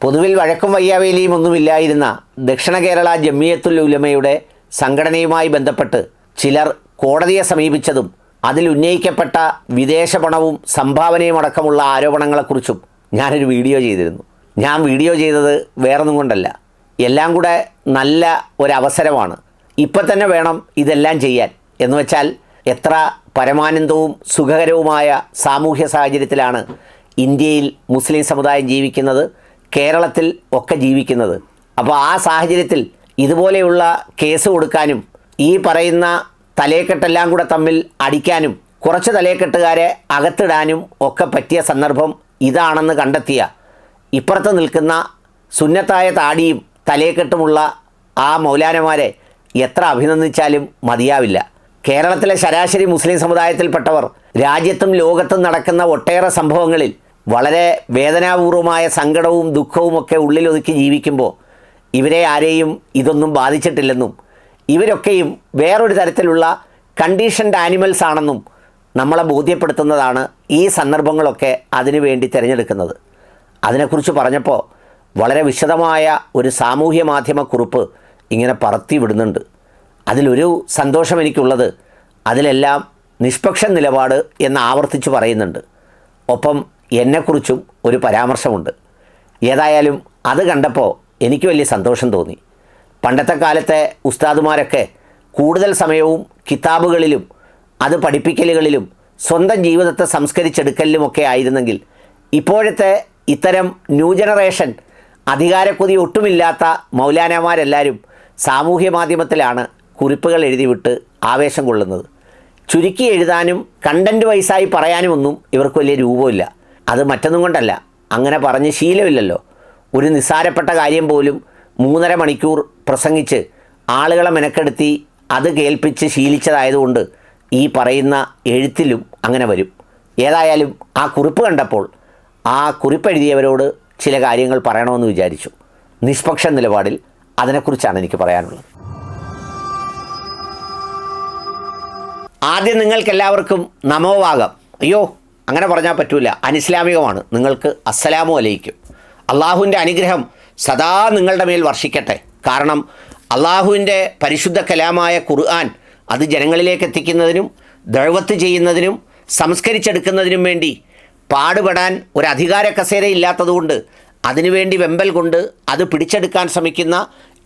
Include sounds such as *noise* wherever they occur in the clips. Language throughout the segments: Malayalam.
പൊതുവിൽ വഴക്കും വയ്യാവേലിയും ഒന്നുമില്ലായിരുന്ന ദക്ഷിണ കേരള ജമ്മിയത്തുൽ ഉലമയുടെ സംഘടനയുമായി ബന്ധപ്പെട്ട് ചിലർ കോടതിയെ സമീപിച്ചതും അതിൽ ഉന്നയിക്കപ്പെട്ട വിദേശ പണവും സംഭാവനയും അടക്കമുള്ള ആരോപണങ്ങളെക്കുറിച്ചും ഞാനൊരു വീഡിയോ ചെയ്തിരുന്നു. ഞാൻ വീഡിയോ ചെയ്തത് വേറൊന്നും കൊണ്ടല്ല. എല്ലാം കൂടെ നല്ല ഒരവസരമാണ്. ഇപ്പം തന്നെ വേണം ഇതെല്ലാം ചെയ്യാൻ. എന്ന് വെച്ചാൽ എത്ര പരമാനന്ദവും സുഖകരവുമായ സാമൂഹ്യ സാഹചര്യത്തിലാണ് ഇന്ത്യയിൽ മുസ്ലിം സമുദായം ജീവിക്കുന്നത്. കേരളത്തിൽ ഒക്കെ ജീവിക്കുന്നത്. അപ്പോൾ ആ സാഹചര്യത്തിൽ ഇതുപോലെയുള്ള കേസ് കൊടുക്കാനും ഈ പറയുന്ന തലേക്കെട്ടെല്ലാം കൂടെ തമ്മിൽ അടിക്കാനും കുറച്ച് തലേക്കെട്ടുകാരെ അകത്തിടാനും ഒക്കെ പറ്റിയ സന്ദർഭം ഇതാണെന്ന് കണ്ടെത്തിയ ഇപ്പുറത്ത് നിൽക്കുന്ന സുന്നത്തായ താടിയും തലേക്കെട്ടുമുള്ള ആ മൗലാനമാരെ എത്ര അഭിനന്ദിച്ചാലും മതിയാവില്ല. കേരളത്തിലെ ശരാശരി മുസ്ലിം സമുദായത്തിൽപ്പെട്ടവർ രാജ്യത്തും ലോകത്തും നടക്കുന്ന ഒട്ടേറെ സംഭവങ്ങളിൽ വളരെ വേദനാപൂർവമായ സങ്കടവും ദുഃഖവും ഒക്കെ ഉള്ളിലൊതുക്കി ജീവിക്കുമ്പോൾ ഇവരെ ആരെയും ഇതൊന്നും ബാധിച്ചിട്ടില്ലെന്നും ഇവരൊക്കെയും വേറൊരു തരത്തിലുള്ള കണ്ടീഷൻഡ് ആനിമൽസ് ആണെന്നും നമ്മളെ ബോധ്യപ്പെടുത്തുന്നതാണ് ഈ സന്ദർഭങ്ങളൊക്കെ അതിനു വേണ്ടി തിരഞ്ഞെടുക്കുന്നത്. അതിനെക്കുറിച്ച് പറഞ്ഞപ്പോൾ വളരെ വിശദമായ ഒരു സാമൂഹ്യ മാധ്യമ കുറിപ്പ് ഇങ്ങനെ പറത്തി വിടുന്നുണ്ട്. അതിലൊരു സന്തോഷം എനിക്കുള്ളത് അതിലെല്ലാം നിഷ്പക്ഷ നിലപാട് എന്ന് ആവർത്തിച്ച് പറയുന്നുണ്ട്. ഒപ്പം എന്നെക്കുറിച്ചും ഒരു പരാമർശമുണ്ട്. ഏതായാലും അത് കണ്ടപ്പോൾ എനിക്ക് വലിയ സന്തോഷം തോന്നി. പണ്ടത്തെ കാലത്തെ ഉസ്താദുമാരൊക്കെ കൂടുതൽ സമയവും കിതാബുകളിലും അത് പഠിപ്പിക്കലുകളിലും സ്വന്തം ജീവിതത്തെ സംസ്കരിച്ചെടുക്കലിലുമൊക്കെ ആയിരുന്നെങ്കിൽ ഇപ്പോഴത്തെ ഇത്തരം ന്യൂ ജനറേഷൻ അധികാരക്കൊതി ഒട്ടുമില്ലാത്ത മൗലാനമാരെല്ലാവരും സാമൂഹ്യ മാധ്യമത്തിലാണ് കുറിപ്പുകൾ എഴുതിവിട്ട് ആവേശം കൊള്ളുന്നത്. ചുരുക്കി എഴുതാനും കണ്ടന്റ് വൈസായി പറയാനുമൊന്നും ഇവർക്ക് വലിയ രൂപമില്ല. അത് മറ്റൊന്നും കൊണ്ടല്ല. അങ്ങനെ പറഞ്ഞ് ശീലമില്ലല്ലോ. ഒരു നിസ്സാരപ്പെട്ട കാര്യം പോലും മൂന്നര മണിക്കൂർ പ്രസംഗിച്ച് ആളുകളെ മെനക്കെടുത്തി അത് കേൾപ്പിച്ച് ശീലിച്ചതായതുകൊണ്ട് ഈ പറയുന്ന എഴുത്തിലും അങ്ങനെ വരും. ഏതായാലും ആ കുറിപ്പ് കണ്ടപ്പോൾ ആ കുറിപ്പ് എഴുതിയവരോട് ചില കാര്യങ്ങൾ പറയണമെന്ന് വിചാരിച്ചു. നിഷ്പക്ഷ നിലപാടിൽ അതിനെക്കുറിച്ചാണ് എനിക്ക് പറയാനുള്ളത്. ആദ്യം നിങ്ങൾക്കെല്ലാവർക്കും നമോവാകം. അയ്യോ അങ്ങനെ പറഞ്ഞാൽ പറ്റൂല. അനിസ്ലാമികമാണ്. നിങ്ങൾക്ക് അസ്സലാമു അലൈക്കും. അള്ളാഹുവിന്റെ അനുഗ്രഹം സദാ നിങ്ങളുടെ മേൽ വർഷിക്കട്ടെ. കാരണം അള്ളാഹുവിന്റെ പരിശുദ്ധ കലാമായ ഖുർആൻ അത് ജനങ്ങളിലേക്ക് എത്തിക്കുന്നതിനും ദഴവത്ത് ചെയ്യുന്നതിനും സംസ്കരിച്ചെടുക്കുന്നതിനും വേണ്ടി പാടുപെടാൻ ഒരു അധികാര കസേര ഇല്ലാത്തതുകൊണ്ട് അതിനുവേണ്ടി വെമ്പൽ കൊണ്ട് അത് പിടിച്ചെടുക്കാൻ ശ്രമിക്കുന്ന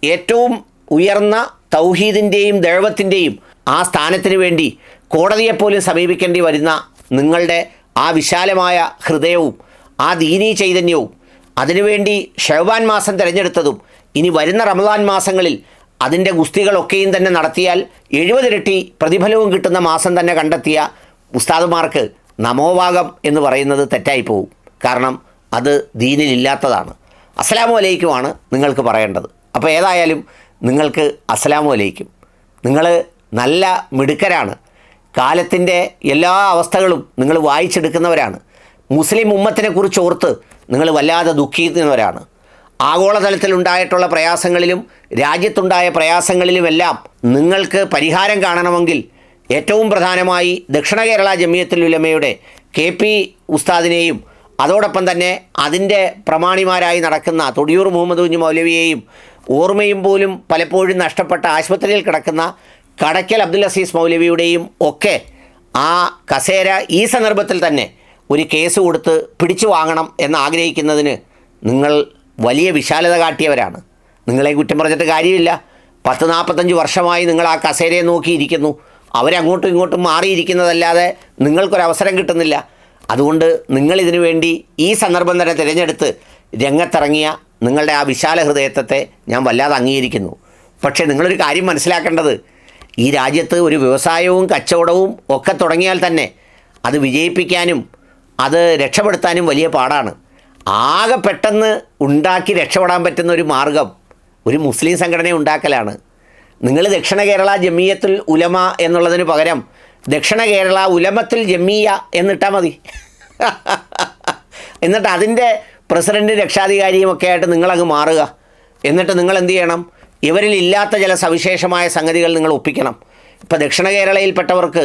ഏറ്റവും ഉയർന്ന തൗഹീദിന്റെയും ദഴവത്തിന്റെയും ആ സ്ഥാനത്തിന് വേണ്ടി കോടതിയെപ്പോലും സമീപിക്കേണ്ടി വരുന്ന നിങ്ങളുടെ ആ വിശാലമായ ഹൃദയവും ആ ദീനീ ചൈതന്യവും അതിനുവേണ്ടി ഷഹബാൻ മാസം തിരഞ്ഞെടുത്തതും ഇനി വരുന്ന റമദാൻ മാസങ്ങളിൽ അതിന്റെ ഗുസ്തികളൊക്കെയും തന്നെ നടത്തിയാൽ എഴുപതിരട്ടി പ്രതിഫലവും കിട്ടുന്ന മാസം തന്നെ കണ്ടെത്തിയ ഉസ്താദുമാർക്ക് നമോഭാഗം എന്ന് പറയുന്നത് തെറ്റായി പോകും കാരണം അത് ദീനിലില്ലാത്തതാണ്. അസ്സലാമു അലൈക്കുമാണ് നിങ്ങൾക്ക് പറയേണ്ടത്. അപ്പോൾ ഏതായാലും നിങ്ങൾക്ക് അസ്സലാമു അലൈക്കും. നിങ്ങൾ നല്ല മിടുക്കരാണ്. കാലത്തിന്റെ എല്ലാ അവസ്ഥകളും നിങ്ങൾ വായിച്ചെടുക്കുന്നവരാണ്. മുസ്ലിം ഉമ്മത്തിനെ കുറിച്ച് ഓർത്ത് നിങ്ങൾ വല്ലാതെ ദുഃഖിക്കുന്നവരാണ്. ആഗോളതലത്തിലുണ്ടായിട്ടുള്ള പ്രയാസങ്ങളിലും രാജ്യത്തുണ്ടായ പ്രയാസങ്ങളിലുമെല്ലാം നിങ്ങൾക്ക് പരിഹാരം കാണണമെങ്കിൽ ഏറ്റവും പ്രധാനമായി ദക്ഷിണ കേരള ജമിയത്തുൽ ഉലമയുടെ കെ പി ഉസ്താദിനെയും അതോടൊപ്പം തന്നെ അതിന്റെ പ്രമാണിമാരായി നടക്കുന്ന തൊടിയൂർ മുഹമ്മദ് കുഞ്ഞു മൗലവിയെയും ഓർമ്മയും പോലും പലപ്പോഴും നഷ്ടപ്പെട്ട ആശുപത്രിയിൽ കിടക്കുന്ന കടയ്ക്കൽ അബ്ദുൽ അസീസ് മൗലവിയുടെയും ഒക്കെ ആ കസേര ഈ സന്ദർഭത്തിൽ തന്നെ ഒരു കേസ് കൊടുത്ത് പിടിച്ചു വാങ്ങണം എന്ന് ആഗ്രഹിക്കുന്നതിന് നിങ്ങൾ വലിയ വിശാലത കാട്ടിയവരാണ്. നിങ്ങളെ കുറ്റം പറഞ്ഞിട്ട് കാര്യമില്ല. പത്ത് നാൽപ്പത്തഞ്ച് വർഷമായി നിങ്ങൾ ആ കസേരയെ നോക്കിയിരിക്കുന്നു. അവരങ്ങോട്ടും ഇങ്ങോട്ടും മാറിയിരിക്കുന്നതല്ലാതെ നിങ്ങൾക്കൊരവസരം കിട്ടുന്നില്ല. അതുകൊണ്ട് നിങ്ങളിതിനു വേണ്ടി ഈ സന്ദർഭം തന്നെ തിരഞ്ഞെടുത്ത് രംഗത്തിറങ്ങിയ നിങ്ങളുടെ ആ വിശാല ഹൃദയത്വത്തെ ഞാൻ വല്ലാതെ അംഗീകരിക്കുന്നു. പക്ഷേ നിങ്ങളൊരു കാര്യം മനസ്സിലാക്കേണ്ടത് ഈ രാജ്യത്ത് ഒരു വ്യവസായവും കച്ചവടവും ഒക്കെ തുടങ്ങിയാൽ തന്നെ അത് വിജയിപ്പിക്കാനും അത് രക്ഷപ്പെടുത്താനും വലിയ പാടാണ്. ആകെ പെട്ടെന്ന് ഉണ്ടാക്കി രക്ഷപ്പെടാൻ പറ്റുന്ന ഒരു മാർഗം ഒരു മുസ്ലിം സംഘടന ഉണ്ടാക്കലാണ്. നിങ്ങൾ ദക്ഷിണ കേരള ജമീയത്തുൽ ഉലമ എന്നുള്ളതിന് പകരം ദക്ഷിണ കേരള ഉലമത്തിൽ ജമീയ എന്നിട്ടാൽ മതി. *laughs* എന്നിട്ട് അതിന്റെ പ്രസിഡന്റ് രക്ഷാധികാരിയും ഒക്കെ ആയിട്ട് നിങ്ങളങ്ങ് മാറുക. എന്നിട്ട് നിങ്ങൾ എന്ത് ചെയ്യണം? ഇവരിൽ ഇല്ലാത്ത ചില സവിശേഷമായ സംഗതികൾ നിങ്ങൾ ഒപ്പിക്കണം. ഇപ്പോൾ ദക്ഷിണ കേരളയിൽപ്പെട്ടവർക്ക്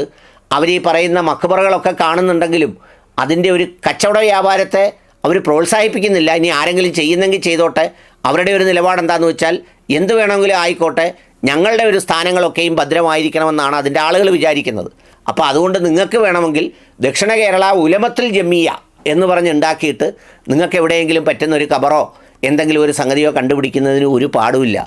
അവർ ഈ പറയുന്ന മക്കുപറകളൊക്കെ കാണുന്നുണ്ടെങ്കിലും അതിന്റെ ഒരു കച്ചവട വ്യാപാരത്തെ അവർ പ്രോത്സാഹിപ്പിക്കുന്നില്ല. ഇനി ആരെങ്കിലും ചെയ്യുന്നെങ്കിൽ ചെയ്തോട്ടെ. അവരുടെ ഒരു നിലപാട് എന്താണെന്ന് വെച്ചാൽ എന്ത് വേണമെങ്കിലും ആയിക്കോട്ടെ. ഞങ്ങളുടെ ഒരു സ്ഥാനങ്ങളൊക്കെയും ഭദ്രമായിരിക്കണമെന്നാണ് അതിന്റെ ആളുകൾ വിചാരിക്കുന്നത്. അപ്പോൾ അതുകൊണ്ട് നിങ്ങൾക്ക് വേണമെങ്കിൽ ദക്ഷിണ കേരള ഉലമത്തിൽ ജമ്മിയ എന്ന് പറഞ്ഞ് ഉണ്ടാക്കിയിട്ട് നിങ്ങൾക്ക് എവിടെയെങ്കിലും പറ്റുന്ന ഒരു കബറോ എന്തെങ്കിലും ഒരു സംഗതിയോ കണ്ടുപിടിക്കുന്നതിന് ഒരു പാടുമില്ല.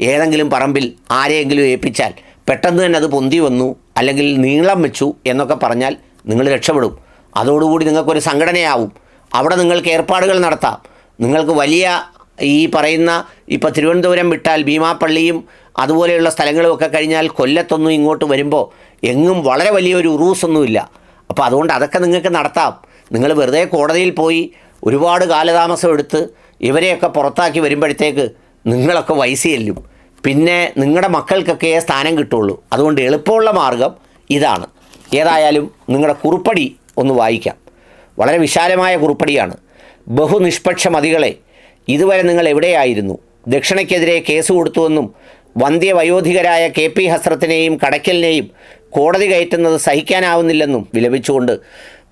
ഏതെങ്കിലും പറമ്പിൽ ആരെയെങ്കിലും ഏൽപ്പിച്ചാൽ പെട്ടെന്ന് തന്നെ അത് പൊന്തി വന്നു അല്ലെങ്കിൽ നീളം വെച്ചു എന്നൊക്കെ പറഞ്ഞാൽ നിങ്ങൾ രക്ഷപ്പെടും. അതോടുകൂടി നിങ്ങൾക്കൊരു സംഘടനയാവും. അവിടെ നിങ്ങൾക്ക് ഏർപ്പാടുകൾ നടത്താം. നിങ്ങൾക്ക് വലിയ ഈ പറയുന്ന ഇപ്പോൾ തിരുവനന്തപുരം വിട്ടാൽ ഭീമാപ്പള്ളിയും അതുപോലെയുള്ള സ്ഥലങ്ങളും ഒക്കെ കഴിഞ്ഞാൽ കൊല്ലത്തൊന്നും ഇങ്ങോട്ട് വരുമ്പോൾ എങ്ങും വളരെ വലിയൊരു ഉറൂസൊന്നുമില്ല. അപ്പോൾ അതുകൊണ്ട് അതൊക്കെ നിങ്ങൾക്ക് നടത്താം. നിങ്ങൾ വെറുതെ കോടതിയിൽ പോയി ഒരുപാട് കാലതാമസം എടുത്ത് ഇവരെയൊക്കെ പുറത്താക്കി വരുമ്പോഴത്തേക്ക് നിങ്ങളൊക്കെ വൈസി ചെല്ലും പിന്നെ നിങ്ങളുടെ മക്കൾക്കൊക്കെ സ്ഥാനം കിട്ടുള്ളൂ. അതുകൊണ്ട് എളുപ്പമുള്ള മാർഗം ഇതാണ്. ഏതായാലും നിങ്ങളുടെ കുറുപ്പടി ഒന്ന് വായിക്കാം. വളരെ വിശാലമായ കുറുപ്പടിയാണ്. ബഹുനിഷ്പക്ഷ മതികളെ ഇതുവരെ നിങ്ങൾ എവിടെയായിരുന്നു? ദക്ഷിണയ്ക്കെതിരെ കേസ് കൊടുത്തുവെന്നും വന്ധ്യവയോധികരായ കെ പി ഹസ്രത്തിനെയും കടയ്ക്കലിനെയും കോടതി കയറ്റുന്നത് സഹിക്കാനാവുന്നില്ലെന്നും വിലപിച്ചുകൊണ്ട്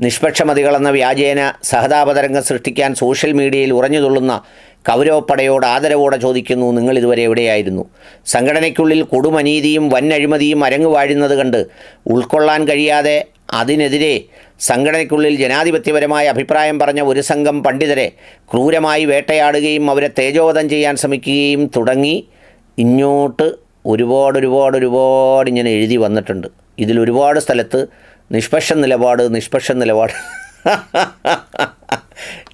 നിഷ്പക്ഷമതികളെന്ന വ്യാജേന സഹതാപതരംഗം സൃഷ്ടിക്കാൻ സോഷ്യൽ മീഡിയയിൽ ഉറഞ്ഞുതുള്ളുന്ന കൗരവപ്പടയോട് ആദരവോടെ ചോദിക്കുന്നു നിങ്ങൾ ഇതുവരെ എവിടെയായിരുന്നു? സംഘടനയ്ക്കുള്ളിൽ കൊടുമനീതിയും വൻ അഴിമതിയും അരങ്ങു വാഴുന്നത് കണ്ട് ഉൾക്കൊള്ളാൻ കഴിയാതെ അതിനെതിരെ സംഘടനയ്ക്കുള്ളിൽ ജനാധിപത്യപരമായ അഭിപ്രായം പറഞ്ഞ ഒരു സംഘം പണ്ഡിതരെ ക്രൂരമായി വേട്ടയാടുകയും അവരെ തേജോവധം ചെയ്യാൻ ശ്രമിക്കുകയും തുടങ്ങി ഇങ്ങോട്ട് ഒരുപാട് ഒരുപാട് ഒരുപാട് ഇങ്ങനെ എഴുതി വന്നിട്ടുണ്ട്. ഇതിൽ ഒരുപാട് സ്ഥലത്ത് നിഷ്പക്ഷ നിലപാട് നിഷ്പക്ഷ നിലപാട്. *laughs*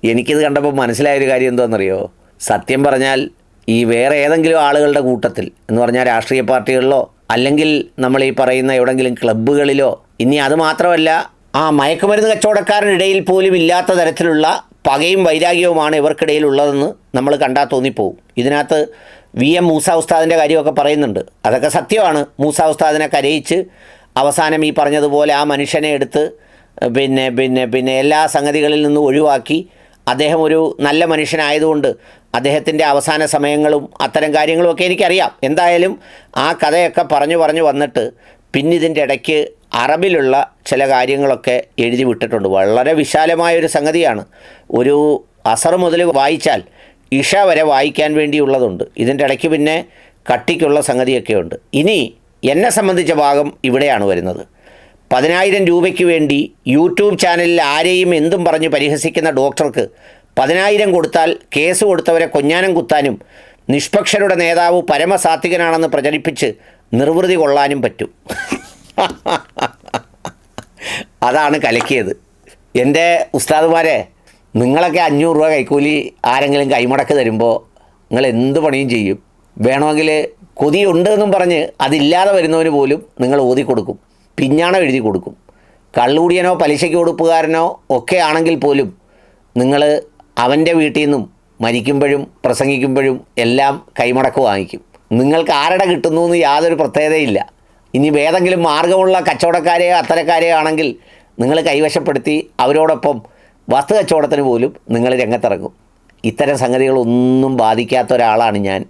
എനിക്കിത് കണ്ടപ്പോൾ മനസ്സിലായൊരു കാര്യം എന്താണെന്നറിയോ? സത്യം പറഞ്ഞാൽ ഈ വേറെ ഏതെങ്കിലും ആളുകളുടെ കൂട്ടത്തിൽ എന്ന് പറഞ്ഞാൽ രാഷ്ട്രീയ പാർട്ടികളിലോ അല്ലെങ്കിൽ നമ്മൾ ഈ പറയുന്ന എവിടെങ്കിലും ക്ലബ്ബുകളിലോ ഇനി അത് മാത്രമല്ല ആ മയക്കുമരുന്ന് കച്ചവടക്കാരനിടയിൽ പോലും ഇല്ലാത്ത തരത്തിലുള്ള പകയും വൈരാഗ്യവുമാണ് ഇവർക്കിടയിൽ ഉള്ളതെന്ന് നമ്മൾ കണ്ടാൽ തോന്നിപ്പോവും. ഇതിനകത്ത് വി എം മൂസ ഉസ്താദിന്റെ കാര്യമൊക്കെ പറയുന്നുണ്ട്. അതൊക്കെ സത്യമാണ്. മൂസ ഉസ്താദിനെ കരയിച്ച് അവസാനം ഈ പറഞ്ഞതുപോലെ ആ മനുഷ്യനെ എടുത്ത് പിന്നെ പിന്നെ പിന്നെ എല്ലാ സംഗതികളിൽ നിന്നും ഒഴിവാക്കി അദ്ദേഹം ഒരു നല്ല മനുഷ്യനായതുകൊണ്ട് അദ്ദേഹത്തിന്റെ അവസാന സമയങ്ങളും അത്തരം കാര്യങ്ങളുമൊക്കെ എനിക്കറിയാം. എന്തായാലും ആ കഥയൊക്കെ പറഞ്ഞു പറഞ്ഞു വന്നിട്ട് പിന്നിതിന്റെ ഇടയ്ക്ക് അറബിലുള്ള ചില കാര്യങ്ങളൊക്കെ എഴുതി വിട്ടിട്ടുണ്ട്. വളരെ വിശാലമായൊരു സംഗതിയാണ്. ഒരു അസർ മുതൽ വായിച്ചാൽ ഇഷ വരെ വായിക്കാൻ വേണ്ടിയുള്ളതുണ്ട്. ഇതിന്റെ ഇടയ്ക്ക് പിന്നെ കട്ടിക്കുള്ള സംഗതിയൊക്കെ ഉണ്ട് ഇനി എന്നെ സംബന്ധിച്ച ഭാഗം ഇവിടെയാണ് വരുന്നത്. പതിനായിരം രൂപയ്ക്ക് വേണ്ടി യൂട്യൂബ് ചാനലിൽ ആരെയും എന്തും പറഞ്ഞ് പരിഹസിക്കുന്ന ഡോക്ടർക്ക് പതിനായിരം കൊടുത്താൽ കേസ് കൊടുത്തവരെ കൊഞ്ഞാനം കുത്താനും നിഷ്പക്ഷരുടെ നേതാവ് പരമസാത്വികനാണെന്ന് പ്രചരിപ്പിച്ച് നിർവൃതി കൊള്ളാനും പറ്റും. *laughs* അതാണ് കലക്കിയത്. എന്റെ ഉസ്താദുമാരെ നിങ്ങളൊക്കെ അഞ്ഞൂറ് രൂപ കൈക്കൂലി ആരെങ്കിലും കൈമടക്ക് തരുമ്പോൾ നിങ്ങൾ എന്ത് പണിയും ചെയ്യും? വേണമെങ്കിൽ കൊതിയുണ്ട് എന്നും പറഞ്ഞ് അതില്ലാതെ വരുന്നവന് പോലും നിങ്ങൾ ഓതി കൊടുക്കും. പിഞ്ഞാണം എഴുതി കൊടുക്കും. കള്ളുകൂടിയനോ പലിശയ്ക്ക് കൊടുപ്പുകാരനോ ഒക്കെ ആണെങ്കിൽ പോലും നിങ്ങൾ അവന്റെ വീട്ടിൽ നിന്നും മരിക്കുമ്പോഴും പ്രസംഗിക്കുമ്പോഴും എല്ലാം കൈമടക്ക് വാങ്ങിക്കും. നിങ്ങൾക്ക് ആരുടെ കിട്ടുന്നു എന്ന് യാതൊരു പ്രത്യേകതയില്ല. ഇനി ഏതെങ്കിലും മാർഗമുള്ള കച്ചവടക്കാരെയോ അത്തരക്കാരെയോ ആണെങ്കിൽ നിങ്ങൾ കൈവശപ്പെടുത്തി അവരോടൊപ്പം വസ്തു കച്ചവടത്തിന് പോലും നിങ്ങൾ രംഗത്തിറങ്ങും. ഇത്തരം സംഗതികളൊന്നും ബാധിക്കാത്ത ഒരാളാണ് ഞാൻ.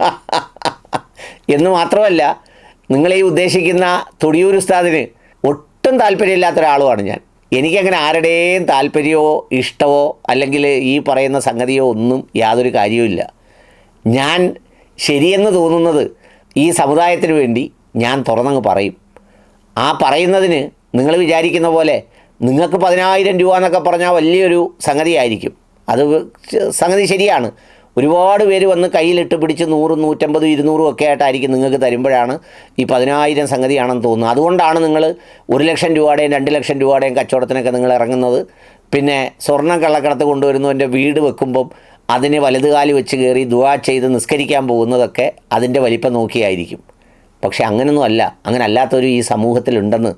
*laughs* എന്ന് മാത്രമല്ല നിങ്ങളീ ഉദ്ദേശിക്കുന്ന തൊടിയൂർ ഉസ്താദിന് ഒട്ടും താല്പര്യമില്ലാത്ത ഒരാളുമാണ് ഞാൻ. എനിക്കങ്ങനെ ആരുടെയും താല്പര്യമോ ഇഷ്ടമോ അല്ലെങ്കിൽ ഈ പറയുന്ന സംഗതിയോ ഒന്നും യാതൊരു കാര്യവുമില്ല ഞാൻ ശരിയെന്ന് തോന്നുന്നത് ഈ സമുദായത്തിന് വേണ്ടി ഞാൻ തുറന്നങ്ങ് പറയും. ആ പറയുന്നതിന് നിങ്ങൾ വിചാരിക്കുന്ന പോലെ നിങ്ങൾക്ക് പതിനായിരം രൂപ എന്നൊക്കെ പറഞ്ഞാൽ വലിയൊരു സംഗതിയായിരിക്കും. അത് സംഗതി ശരിയാണ്. ഒരുപാട് പേര് വന്ന് കയ്യിലിട്ട് പിടിച്ച് നൂറും നൂറ്റമ്പതും ഇരുന്നൂറും ഒക്കെ ആയിട്ടായിരിക്കും നിങ്ങൾക്ക് തരുമ്പോഴാണ് ഈ പതിനായിരം സംഗതിയാണെന്ന് തോന്നുന്നത്. അതുകൊണ്ടാണ് നിങ്ങൾ ഒരു ലക്ഷം രൂപയുടെയും രണ്ട് ലക്ഷം രൂപയുടെയും കച്ചവടത്തിനൊക്കെ നിങ്ങൾ ഇറങ്ങുന്നത്. പിന്നെ സ്വർണം കള്ളക്കടത്ത് കൊണ്ടുവരുന്നവന്റെ വീട് വെക്കുമ്പം അതിനെ വലതുകാലി വെച്ച് കയറി ദുവാ ചെയ്ത് നിസ്കരിക്കാൻ പോകുന്നതൊക്കെ അതിന്റെ വലിപ്പം നോക്കിയായിരിക്കും. പക്ഷേ അങ്ങനൊന്നും അല്ല. അങ്ങനെ അല്ലാത്തൊരു ഈ സമൂഹത്തിലുണ്ടെന്ന്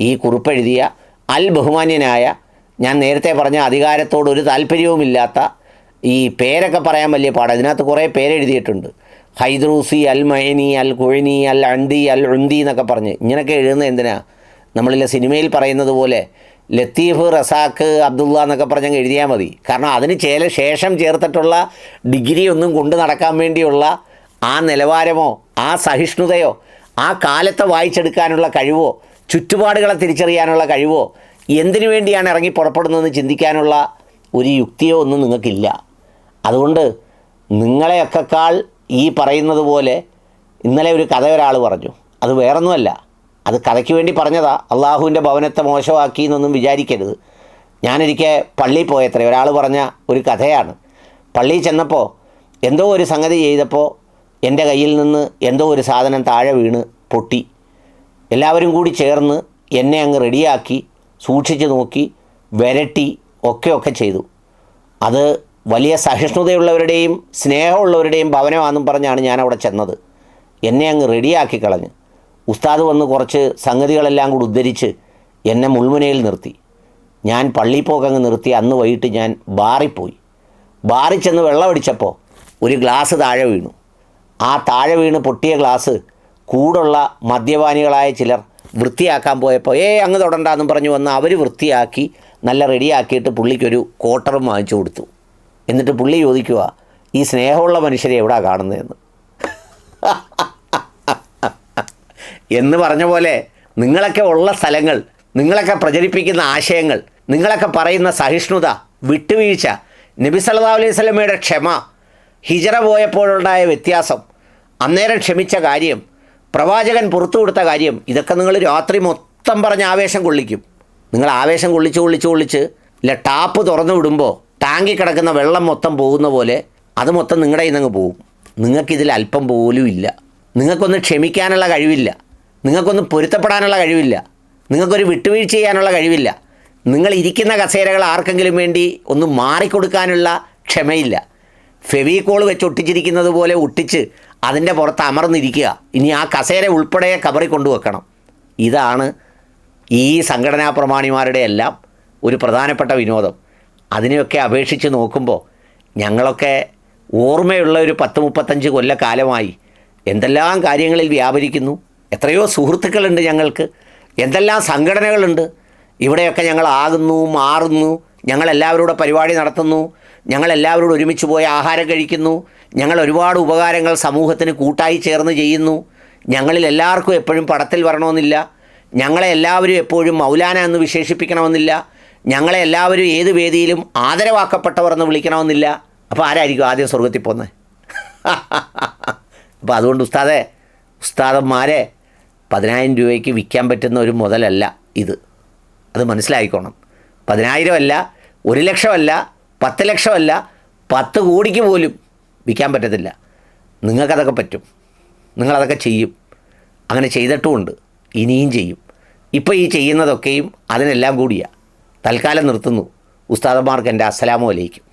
ഈ കുറിപ്പെഴുതിയ അൽ ബഹുമാന്യനായ ഞാൻ നേരത്തെ പറഞ്ഞ അധികാരത്തോട് ഒരു താല്പര്യവുമില്ലാത്ത ഈ പേരൊക്കെ പറയാൻ വലിയ പാടാണ് ഇതിനകത്ത് കുറേ പേരെഴുതിയിട്ടുണ്ട്. ഹൈദ്രൂസി അൽ മഹനി അൽ കുഴിനി അൽ അണ്ടി അൽ ഉന്തി എന്നൊക്കെ പറഞ്ഞ്. ഇങ്ങനെയൊക്കെ എഴുതുന്നത് എന്തിനാ? നമ്മളിലെ സിനിമയിൽ പറയുന്നത് പോലെ ലത്തീഫ് റസാഖ് അബ്ദുള്ള എന്നൊക്കെ പറഞ്ഞങ്ങ് എഴുതിയാൽ മതി. കാരണം അതിന് ചേല ശേഷം ചേർത്തിട്ടുള്ള ഡിഗ്രി ഒന്നും കൊണ്ടു നടക്കാൻ വേണ്ടിയുള്ള ആ നിലവാരമോ ആ സഹിഷ്ണുതയോ ആ കാലത്തെ വായിച്ചെടുക്കാനുള്ള കഴിവോ ചുറ്റുപാടുകളെ തിരിച്ചറിയാനുള്ള കഴിവോ എന്തിനു വേണ്ടിയാണ് ഇറങ്ങി പുറപ്പെടുന്നതെന്ന് ചിന്തിക്കാനുള്ള ഒരു യുക്തിയോ ഒന്നും നിങ്ങൾക്കില്ല. അതുകൊണ്ട് നിങ്ങളെയൊക്കെക്കാൾ ഈ പറയുന്നത് പോലെ ഇന്നലെ ഒരു കഥ ഒരാൾ പറഞ്ഞു. അത് വേറൊന്നുമല്ല. അത് കഥയ്ക്ക് വേണ്ടി പറഞ്ഞതാ. അള്ളാഹുവിന്റെ ഭവനത്തെ മോശമാക്കി എന്നൊന്നും വിചാരിക്കരുത്. ഞാനൊരിക്കൽ പള്ളിയിൽ പോയത്രേ. ഒരാൾ പറഞ്ഞ ഒരു കഥയാണ്. പള്ളിയിൽ ചെന്നപ്പോൾ എന്തോ ഒരു സംഗതി ചെയ്തപ്പോൾ എന്റെ കയ്യിൽ നിന്ന് എന്തോ ഒരു സാധനം താഴെ വീണ് പൊട്ടി. എല്ലാവരും കൂടി ചേർന്ന് എന്നെ അങ്ങ് റെഡിയാക്കി സൂക്ഷിച്ച് നോക്കി വരട്ടി ഒക്കെ ഒക്കെ ചെയ്തു. അത് വലിയ സഹിഷ്ണുതയുള്ളവരുടെയും സ്നേഹമുള്ളവരുടെയും ഭവനമാണെന്നും പറഞ്ഞാണ് ഞാൻ അവിടെ ചെന്നത്. എന്നെ അങ്ങ് റെഡിയാക്കി കളഞ്ഞ്. ഉസ്താദ് വന്ന് കുറച്ച് സംഗതികളെല്ലാം കൂടി ഉദ്ധരിച്ച് എന്നെ മുൾമുനയിൽ നിർത്തി. ഞാൻ പള്ളിയിൽ പോക്കങ്ങ് നിർത്തി. അന്ന് വൈകിട്ട് ഞാൻ ബാറിപ്പോയി. പോയി ബാറിൽ ചെന്ന് വെള്ളമടിച്ചപ്പോൾ ഒരു ഗ്ലാസ് താഴെ വീണു. ആ താഴെ വീണ് പൊട്ടിയ ഗ്ലാസ് കൂടുള്ള മദ്യപാനികളായ ചിലർ വൃത്തിയാക്കാൻ പോയപ്പോൾ ഏ അങ്ങ് തൊടണ്ടെന്നും പറഞ്ഞു വന്ന് അവർ വൃത്തിയാക്കി നല്ല റെഡിയാക്കിയിട്ട് പുള്ളിക്കൊരു കോട്ടറും വാങ്ങിച്ചു കൊടുത്തു. എന്നിട്ട് പുള്ളി ചോദിക്കുക ഈ സ്നേഹമുള്ള മനുഷ്യരെ എവിടാ കാണുന്നതെന്ന്? എന്ന് പറഞ്ഞ പോലെ നിങ്ങളൊക്കെ ഉള്ള സ്ഥലങ്ങൾ നിങ്ങളൊക്കെ പ്രചരിപ്പിക്കുന്ന ആശയങ്ങൾ നിങ്ങളൊക്കെ പറയുന്ന സഹിഷ്ണുത വിട്ടുവീഴ്ച നബി സല്ലാ അലൈഹി സ്വലമയുടെ ക്ഷമ ഹിജറ പോയപ്പോഴുണ്ടായ വ്യത്യാസം അന്നേരം ക്ഷമിച്ച കാര്യം പ്രവാചകൻ പുറത്തു കൊടുത്ത കാര്യം ഇതൊക്കെ നിങ്ങൾ രാത്രി മൊത്തം പറഞ്ഞ് ആവേശം കൊള്ളിക്കും. നിങ്ങൾ ആവേശം കൊള്ളിച്ച് കൊള്ളിച്ച് കൊള്ളിച്ച് ഇല്ല ടാപ്പ് തുറന്നു വിടുമ്പോൾ ടാങ്കിൽ കിടക്കുന്ന വെള്ളം മൊത്തം പോകുന്ന പോലെ അത് മൊത്തം നിങ്ങളുടെ കയ്യിൽ നിന്ന് പോകും നിങ്ങൾക്കിതിൽ അല്പം പോലും ഇല്ല. നിങ്ങൾക്കൊന്ന് ക്ഷമിക്കാനുള്ള കഴിവില്ല. നിങ്ങൾക്കൊന്ന് പൊരുത്തപ്പെടാനുള്ള കഴിവില്ല. നിങ്ങൾക്കൊരു വിട്ടുവീഴ്ച ചെയ്യാനുള്ള കഴിവില്ല. നിങ്ങൾ ഇരിക്കുന്ന കസേരകൾ ആർക്കെങ്കിലും വേണ്ടി ഒന്ന് മാറിക്കൊടുക്കാനുള്ള ക്ഷമയില്ല. ഫെവിക്കോൾ വെച്ച് ഒട്ടിച്ചിരിക്കുന്നത് പോലെ ഒട്ടിച്ച് അതിന്റെ പുറത്ത് അമർന്നിരിക്കുക. ഇനി ആ കസേര ഉൾപ്പെടെ കബറി കൊണ്ടുവെക്കണം. ഇതാണ് ഈ സംഘടനാ പ്രമാണിമാരുടെ എല്ലാം ഒരു പ്രധാനപ്പെട്ട വിനോദം. അതിനെയൊക്കെ അപേക്ഷിച്ച് നോക്കുമ്പോൾ ഞങ്ങളൊക്കെ ഓർമ്മയുള്ള ഒരു പത്ത് മുപ്പത്തഞ്ച് കൊല്ലക്കാലമായി എന്തെല്ലാം കാര്യങ്ങളിൽ വ്യാപരിക്കുന്നു എത്രയോ സുഹൃത്തുക്കളുണ്ട് ഞങ്ങൾക്ക് എന്തെല്ലാം സംഘടനകളുണ്ട് ഇവിടെയൊക്കെ ഞങ്ങൾ ആകുന്നു മാറുന്നു ഞങ്ങളെല്ലാവരോടും പരിപാടി നടത്തുന്നു ഞങ്ങളെല്ലാവരോടും ഒരുമിച്ച് പോയി ആഹാരം കഴിക്കുന്നു ഞങ്ങൾ ഒരുപാട് ഉപകാരങ്ങൾ സമൂഹത്തിന് കൂട്ടായി ചേർന്ന് ചെയ്യുന്നു ഞങ്ങളിൽ എല്ലാവർക്കും എപ്പോഴും പടത്തിൽ വരണമെന്നില്ല ഞങ്ങളെ എല്ലാവരും എപ്പോഴും മൗലാന എന്ന് വിശേഷിപ്പിക്കണമെന്നില്ല ഞങ്ങളെ എല്ലാവരും ഏത് വേദിയിലും ആദരവാക്കപ്പെട്ടവർ എന്ന് വിളിക്കണമെന്നില്ല. അപ്പോൾ ആരായിരിക്കും ആദ്യം സ്വർഗത്തിൽ പോകുന്നത് *laughs* അപ്പോൾ അതുകൊണ്ട് ഉസ്താദെ ഉസ്താദന്മാരെ പതിനായിരം രൂപയ്ക്ക് വിൽക്കാൻ പറ്റുന്ന ഒരു മുതലല്ല ഇത്. അത് മനസ്സിലായിക്കോണം. പതിനായിരം അല്ല ഒരു ലക്ഷമല്ല പത്ത് ലക്ഷമല്ല പത്ത് കോടിക്ക് പോലും വിൽക്കാൻ പറ്റത്തില്ല. നിങ്ങൾക്കതൊക്കെ പറ്റും. നിങ്ങളതൊക്കെ ചെയ്യും. അങ്ങനെ ചെയ്തിട്ടുമുണ്ട്. ഇനിയും ചെയ്യും. ഇപ്പോൾ ഈ ചെയ്യുന്നതൊക്കെയും അതിനെല്ലാം കൂടിയാണ് തൽക്കാലം നിർത്തുന്നു. ഉസ്താദന്മാർക്ക് എന്റെ അസ്സലാമു അലൈക്കും.